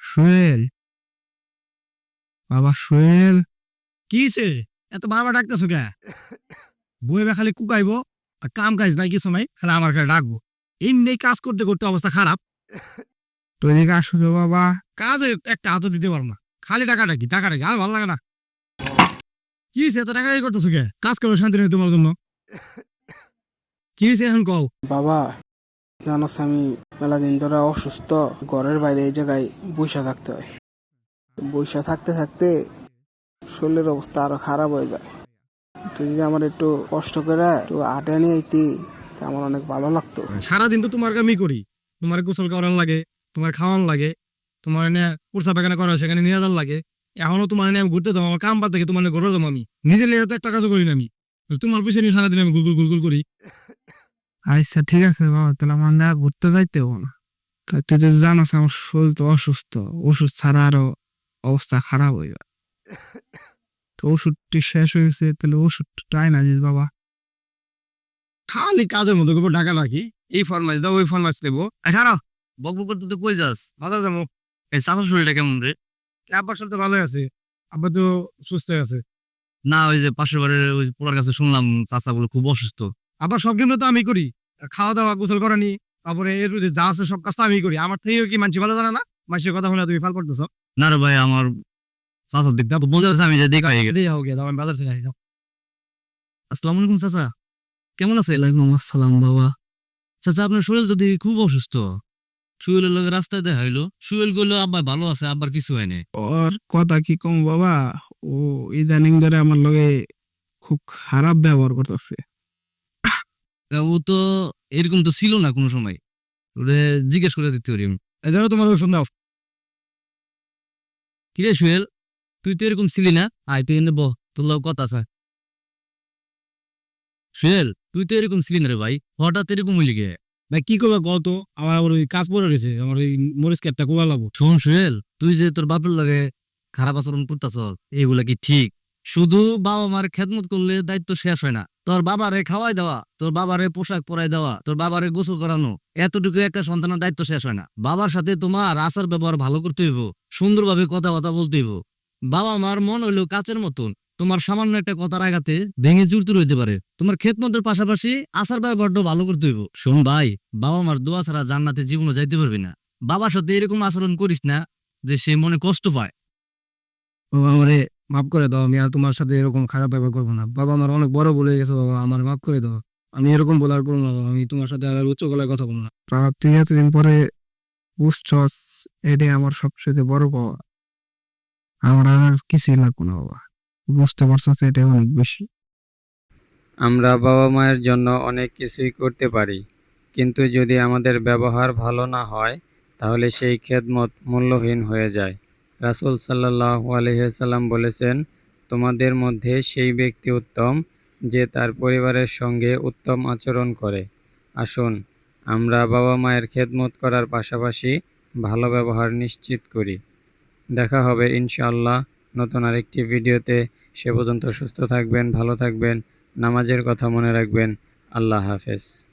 সোহেল। বাবা সোহেল। কি হইছে? এত বারবার ডাকতেছো কে? বইবে খালি কুকাইবো আর কাম কাজ নাই কিছু নাই খালি আমার খালি ডাকবো। এমনি কাজ করতে করতে অবস্থা খারাপ। তুই এদিকে আসো তো বাবা। কাজে একটা হাতও দিতে পারো না। খালি টাকা ডাকি টাকা ডাকি আর ভালো লাগে না। কি হয়েছে এত টাকা করতেছো কে? কাজ করো শান্তি নেই তোমার জন্য। কি হয়েছে এখন কও? বাবা জানোস আমি মেলা দিন ধরে অসুস্থ, ঘরের বাইরে এই জায়গায় বৈশা থাকতে হয়। বৈশা থাকতে থাকতে শরীরের অবস্থা আরও খারাপ হয়ে যায়। তুই যদি আমার একটু কষ্ট করে একটু আটে নিয়ে আইতি আমার অনেক ভালো লাগতো। সারাদিন তো তোমার কামই করি। তোমার গোসল করার লাগে, তোমার খাওয়ান লাগে, তোমার এনে পুরসা পায়খানা করা সেখানে নিয়ে যাওয়ার লাগে। এখনও তোমার এনে আমি ঘুরতে যাব, আমার কাম বাদ তোমার ঘরে যাব আমি। নিজের লিগে একটা কাজও করি না আমি। তোমার নিয়ে সারাদিন আমি গুলগুল গুলগুল করি। আচ্ছা ঠিক আছে বাবা তাহলে আমার না ঘুরতে যাইতে হব না তুই তো জানোস আমার শরীর তো অসুস্থ ওষুধ ছাড়া আরও অবস্থা খারাপ হয়ে যায়। তো ওষুধটি শেষ হয়ে গেছে তাহলে ওষুধটাই না দিস বাবা। খালি কাজের মতো করে ঢাকা রাখি। এই ফরমাইশ দাও ওই ফরমাইশ দেবো ছাড়াও বক বক করতে তো কই যাস? বাজার যাব। এই চাচার শরীরটা কেমন রে? আব্বার সাথে ভালোই আছে আব্বা তো সুস্থ আছে। না ওই যে পাশের বাড়ির ওই পোলার কাছে শুনলাম চাচা বলে খুব অসুস্থ। আবার সব জন্য তো আমি করি। খাওয়া দাওয়া গোসল করানি তারপরে এর যে যা আছে সব কাজ তো আমি করি। আমার থেকে কি মানুষ ভালো জানে না? মানুষের কথা শুনে তুমি ফাল করতেছ না রে ভাই আমার চাচার দিকটা তো বোঝা যাচ্ছে আমি যে দেখা হয়ে গেলে এটাই হোক গিয়ে দাও আমি বাজার থেকে আসি যাও। আসসালামু আলাইকুম চাচা। কেমন আছে? ওয়ালাইকুম আসসালাম বাবা। চাচা আপনার শরীর যদি খুব অসুস্থ সুয়েলের লগে রাস্তায় দেখা হইল। সুয়েল গেলো আব্বা ভালো আছে আব্বার কিছু হয়নি ওর কথা কি কম বাবা? ও ইদানিং ধরে আমার লগে খুব খারাপ ব্যবহার করতেছে। ও তো এরকম তো ছিল না কোনো সময়। ওরে জিজ্ঞেস করে দিতে পারি আমি। ধরো তোমার ওষুধ দাও কিরে সুয়েল তুই তো এরকম ছিলি না? আয় তুই এনে বহ তোর লগে কথা আছে। সুয়েল তুই তো এরকম ছিলি না রে ভাই হঠাৎ এরকম হইলি গে ভাই কি করবে কত আমার আবার ওই কাজ পড়ে রয়েছে আমার ওই মরিচ ক্যাটটা কোয়া লাগবো। শোন সুহেল তুই যে তোর বাপের লাগে খারাপ আচরণ করতেছ এগুলা কি ঠিক? শুধু বাবা মার খেদমত করলে দায়িত্ব শেষ হয় না। তোর বাবারে খাওয়াই দেওয়া, তোর বাবারে পোশাক পরাই দেওয়া, তোর বাবারে গোসল করানো, এতটুকু একটা সন্তানের দায়িত্ব শেষ হয় না। বাবার সাথে তোমার আচার ব্যবহার ভালো করতে হইব, সুন্দরভাবে কথাবার্তা বলতে হইব। বাবা মার মন হইল কাচের মতন, তোমার সামান্য একটা কথার আঘাতে ভেঙে চুরতুর হইতে পারে। তোমার খেদমতের পাশাপাশি আচার ব্যবহারটা ভালো করতে হইব। শোন ভাই, বাবা মার দোয়া ছাড়া জান্নাতে জীবনে যাইতে পারবি না। বাবার সাথে এরকম আচরণ করিস না যে সে মনে কষ্ট পায়। বাবা আমারে মাফ করে দাও আমি আর তোমার সাথে এরকম খারাপ ব্যবহার করব না। বাবা আমার অনেক বড় বলে গেছে বাবা আমার মাফ করে দাও। আমি এরকম বলার করব না আমি তোমার সাথে আর উচ্চ গলায় কথা বলব না। তুই এতদিন পরে বুঝছস এটাই আমার সবচেয়ে বড় পাওয়া। আমার আর কিছুই লাগবে না বাবা। বুঝতে পারছস এটাই অনেক বেশি। আমরা বাবা মায়ের জন্য অনেক কিছুই করতে পারি কিন্তু যদি আমাদের ব্যবহার ভালো না হয় তাহলে সেই খেদমত মূল্যহীন হয়ে যায়। রাসূল সাল্লাহ আলহিসাল্লাম বলেছেন, তোমাদের মধ্যে সেই ব্যক্তি উত্তম যে তার পরিবারের সঙ্গে উত্তম আচরণ করে। আসুন, আমরা বাবা মায়ের খেদমত করার পাশাপাশি ভালো ব্যবহার নিশ্চিত করি। দেখা হবে ইনশাআল্লাহ নতুন আরেকটি ভিডিওতে। সে পর্যন্ত সুস্থ থাকবেন, ভালো থাকবেন, নামাজের কথা মনে রাখবেন। আল্লাহ হাফেজ।